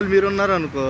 మీరున్నారు అనుకో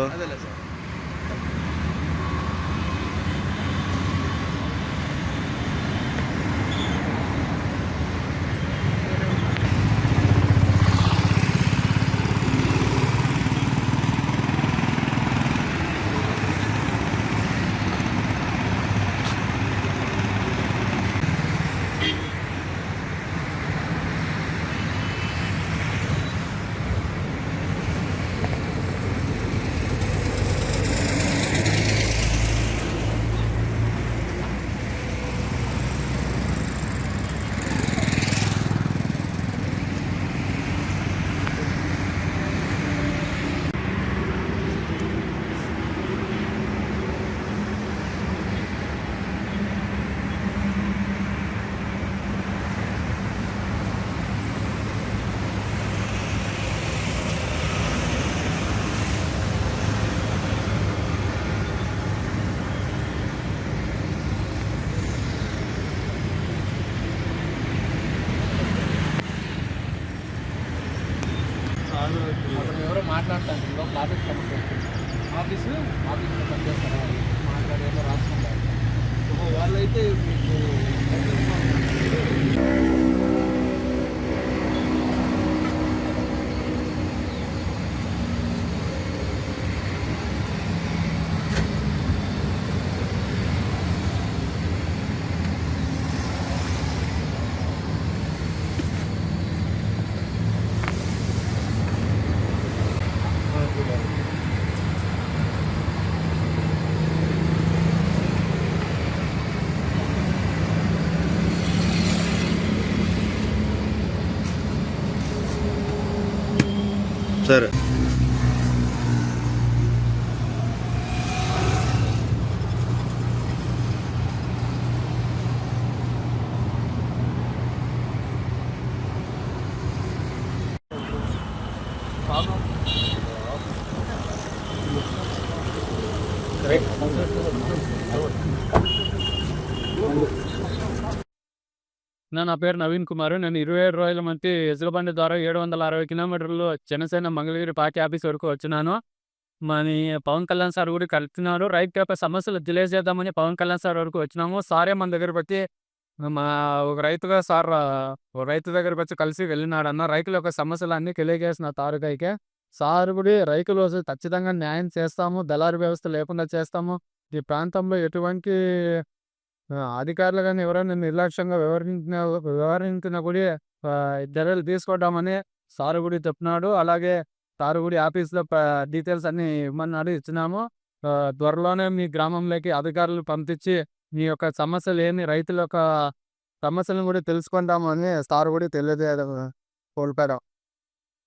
అదేలే ఎవరో మాట్లాడతాను ఇంకో ఆఫీస్ సమస్య ఆఫీసు ఆఫీస్లో పనిచేస్తారు? మాట్లాడేమో రాసుకుంటారు. ఓహో, వాళ్ళైతే మీకు సరే నా నా పేరు నవీన్ కుమార్. నేను ఇరవై ఏడు రోజుల మంది ఎసులబండి ద్వారా ఏడు వందల అరవై కిలోమీటర్లు జనసేన మంగళగిరి పార్టీ ఆఫీస్ వరకు వచ్చినాను. మరి పవన్ కళ్యాణ్ సార్ కూడా కలుపుతున్నారు. రైతు యొక్క సమస్యలు తెలియజేద్దామని పవన్ కళ్యాణ్ సార్ వరకు వచ్చినాము. సారే మన దగ్గర పెట్టి మా ఒక రైతుగా సార్ ఒక రైతు దగ్గర వచ్చి కలిసి వెళ్ళినాడన్న రైతుల యొక్క సమస్యలు అన్ని తెలియజేసిన తారుకైకే సార్ కూడా రైతులు ఖచ్చితంగా న్యాయం చేస్తాము. దళారు వ్యవస్థ లేకుండా చేస్తాము. ఈ ప్రాంతంలో ఎటువంటి అధికారులు కానీ ఎవరైనా నిర్లక్ష్యంగా వ్యవహరించిన వ్యవహరించిన కూడా చర్యలు తీసుకుంటామని సారు గుడి చెప్తున్నాడు అలాగే సార్ కూడా ఆఫీస్లో డీటెయిల్స్ అన్ని ఇవ్వమన్నాడు ఇచ్చినాము. ఆ, త్వరలోనే మీ గ్రామంలోకి అధికారులు పంపించి మీ యొక్క సమస్యలు ఏమి రైతుల యొక్క సమస్యలను కూడా తెలుసుకుంటామని సారు కూడా తెలియజేయడం కోల్పోయాం